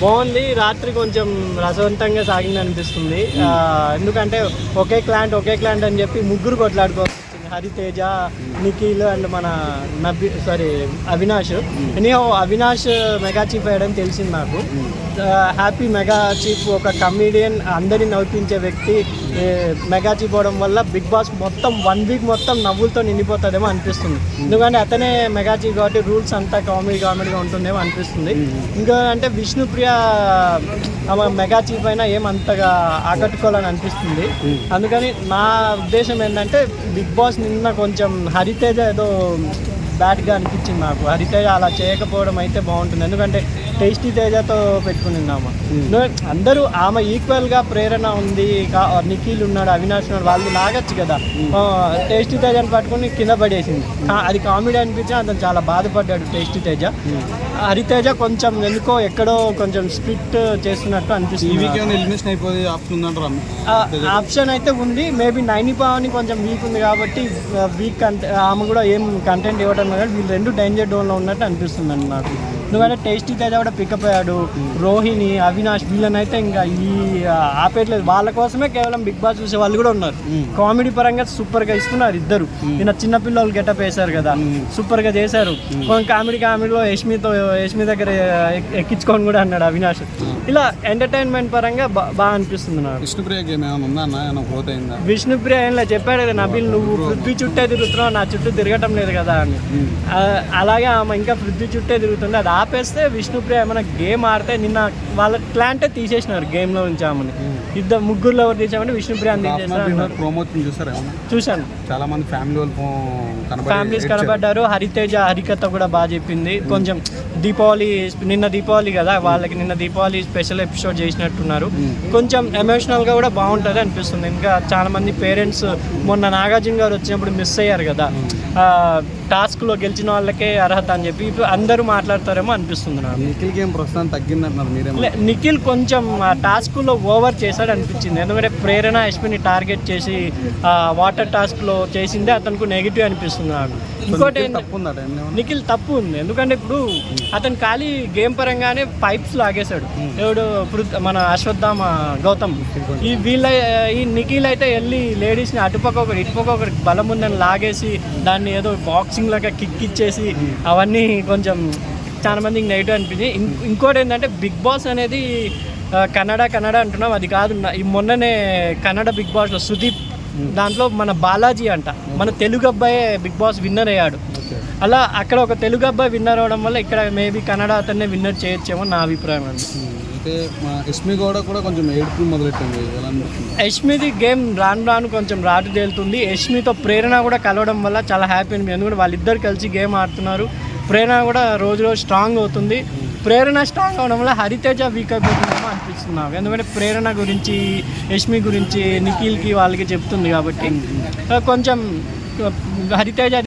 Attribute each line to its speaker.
Speaker 1: బాగుంది. రాత్రి కొంచెం రసవంతంగా సాగింది అనిపిస్తుంది. ఎందుకంటే ఒకే క్లాంట్ ఒకే క్లాంట్ అని చెప్పి ముగ్గురు కొట్లాడుకోవచ్చు హరితేజ నిఖిల్ అండ్ మన Nabi sorry Avinash. Anyhow Avinash mega chief అయ్యాడని తెలిసింది నాకు. హ్యాపీ మెగా చీఫ్ ఒక కమీడియన్ అందరిని నవ్వించే వ్యక్తి. మెగా చీఫ్ అవడం వల్ల బిగ్ బాస్ మొత్తం వన్ వీక్ మొత్తం నవ్వులతో నిండిపోతుందేమో అనిపిస్తుంది. ఎందుకంటే అతనే మెగా చీఫ్ కాబట్టి రూల్స్ అంతా కామెడీ కామెడీగా ఉంటుందేమో అనిపిస్తుంది. ఇంకా అంటే విష్ణుప్రియ ఆమె మెగా చీఫ్ అయినా ఏమంతగా ఆకట్టుకోవాలని అనిపిస్తుంది. అందుకని నా ఉద్దేశం ఏంటంటే బిగ్ బాస్ నిన్న కొంచెం హరితేజ ఏదో బ్యాడ్గా అనిపించింది నాకు హరితేజ అలా చేయకపోవడం అయితే బాగుంటుంది. ఎందుకంటే టేస్టీ తేజతో పెట్టుకునిందామా అందరూ ఆమె ఈక్వల్గా ప్రేరణ ఉంది నిఖిల్ ఉన్నాడు అవినాష్ ఉన్నాడు వాళ్ళు లాగచ్చు కదా. టేస్టీ తేజని పట్టుకుని కింద పడేసింది. అది కామెడీ అనిపించి అతను చాలా బాధపడ్డాడు టేస్టీ తేజ. హరితేజ కొంచెం ఎందుకో ఎక్కడో కొంచెం స్ప్లిట్ చేస్తున్నట్టు అనిపిస్తుంది.
Speaker 2: ఆప్షన్
Speaker 1: అయితే ఉంది. మేబీ నైని పావని కొంచెం వీక్ ఉంది కాబట్టి వీక్ కంటే ఆమె కూడా ఏం కంటెంట్ ఇవ్వడం కానీ వీళ్ళు రెండు డేంజర్ డోన్లో ఉన్నట్టు అనిపిస్తుంది అండి నాకు. ఎందుకంటే టేస్టీ తేజ కూడా పికప్ అయ్యాడు. రోహిణి అవినాష్ వీళ్ళనైతే ఇంకా ఈ ఆపేయట్లేదు. వాళ్ళ కోసమే కేవలం బిగ్ బాస్ చూసే వాళ్ళు కూడా ఉన్నారు. కామెడీ పరంగా సూపర్గా ఇస్తున్నారు ఇద్దరు. నిన్న చిన్న పిల్లలు గెటప్ వేశారు కదా. సూపర్గా చేశారు. కొంచెం కామెడీ కామెడీలో యష్మితో యష్మి దగ్గర ఎక్- ఎక్కించుకొని కూడా అన్నాడు అవినాష్. ఇలా ఎంటర్టైన్మెంట్ పరంగా బా- బాగా అనిపిస్తుంది నాకు.
Speaker 2: విష్ణుప్రియ
Speaker 1: విష్ణుప్రియ ఏం లేదు. చెప్పాడు కదా నబిల్ నువ్వు పృథ్వీ చుట్టే తిరుగుతున్నావు. నా చుట్టూ తిరగటం లేదు కదా అని. అలాగే ఆమె ఇంకా పృథ్వీ చుట్టే తిరుగుతుంది. అది ఆపేస్తే విష్ణుప్రియ ఏమైనా గేమ్ ఆడితే నిన్న వాళ్ళ క్లాంటే తీసేసినారు గేమ్లో నుంచి ఆమెని. ఇద్దరు ముగ్గురులో ఎవరు తీసామంటే విష్ణుప్రియ
Speaker 2: చూసారు ఏమన్నా?
Speaker 1: చూశాను.
Speaker 2: చాలా మంది ఫ్యామిలీ
Speaker 1: ఫ్యామిలీస్ కనబడ్డారు. హరితేజ హరికథ కూడా బాగా చెప్పింది. కొంచెం దీపావళి నిన్న దీపావళి కదా వాళ్ళకి నిన్న దీపావళి స్పెషల్ ఎపిసోడ్ చేసినట్టున్నారు. కొంచెం ఎమోషనల్గా కూడా బాగుంటుంది అనిపిస్తుంది. ఇంకా చాలా మంది పేరెంట్స్ మొన్న నాగార్జున గారు వచ్చినప్పుడు మిస్ అయ్యారు కదా. టాస్క్లో గెలిచిన వాళ్ళకే అర్హత అని చెప్పి ఇప్పుడు అందరూ మాట్లాడతారేమో అనిపిస్తుంది నాకు.
Speaker 2: నిఖిల్ గేమ్ ప్రస్తుతం తగ్గిందంటున్నారు మీరేమో.
Speaker 1: లే- నిఖిల్ కొంచెం ఆ టాస్క్లో ఓవర్ చేశాడు అనిపించింది. ఎందుకంటే ప్రేరణ యశ్మిని టార్గెట్ చేసి ఆ వాటర్ టాస్క్లో చేసిందే అతనికి నెగిటివ్ అనిపిస్తుంది నాకు. ఇంకోటి నిఖిల్ తప్పు ఉంది. ఎందుకంటే ఇప్పుడు అతను ఖాళీ గేమ్ పరంగానే పైప్స్ లాగేశాడు. ఎవడు? మన అశ్వత్థామ గౌతమ్. ఈ వీళ్ళ ఈ నిఖిల్ అయితే వెళ్ళి లేడీస్ని అటుపక్క ఒకటి ఇటుపక్క ఒకటి బలం ఉందని లాగేసి దాన్ని ఏదో బాక్సింగ్ లాగా కిక్ ఇచ్చేసి అవన్నీ కొంచెం చాలా మందికి నెగిటివ్ అనిపించింది. ఇం- ఇంకోటి ఏంటంటే బిగ్ బాస్ అనేది కన్నడ కన్నడ అంటున్నాం. అది కాదు ఈ మొన్ననే కన్నడ బిగ్ బాస్లో సుదీప్ దాంట్లో మన బాలాజీ అంట. మన తెలుగు అబ్బాయే బిగ్ బాస్ విన్నర్ అయ్యాడు. అలా అక్కడ ఒక తెలుగు అబ్బాయి విన్నర్ అవడం వల్ల ఇక్కడ మేబీ కన్నడ అతన్నే విన్నర్ చేయొచ్చేమో నా అభిప్రాయం అండి.
Speaker 2: అయితే మా గౌడ కూడా కొంచెం ఏడుపులు మొదలెట్టింది. ఎలా
Speaker 1: యష్మిది గేమ్ రాను రాను కొంచెం రాటు తేలుతుంది. యష్మితో ప్రేరణ కూడా కలవడం వల్ల చాలా హ్యాపీ అనిపించింది ఎందుకంటే వాళ్ళిద్దరు కలిసి గేమ్ ఆడుతున్నారు. ప్రేరణ కూడా రోజు రోజు స్ట్రాంగ్ అవుతుంది. ప్రేరణ స్ట్రాంగ్ అవడం వల్ల హరితేజ వీక్ అయిపోతుందేమో అనిపిస్తుంది నాకు. ఎందుకంటే ప్రేరణ గురించి యష్మి గురించి నిఖిల్కి వాళ్ళకి చెప్తుంది కాబట్టి. కొంచెం హరితేజ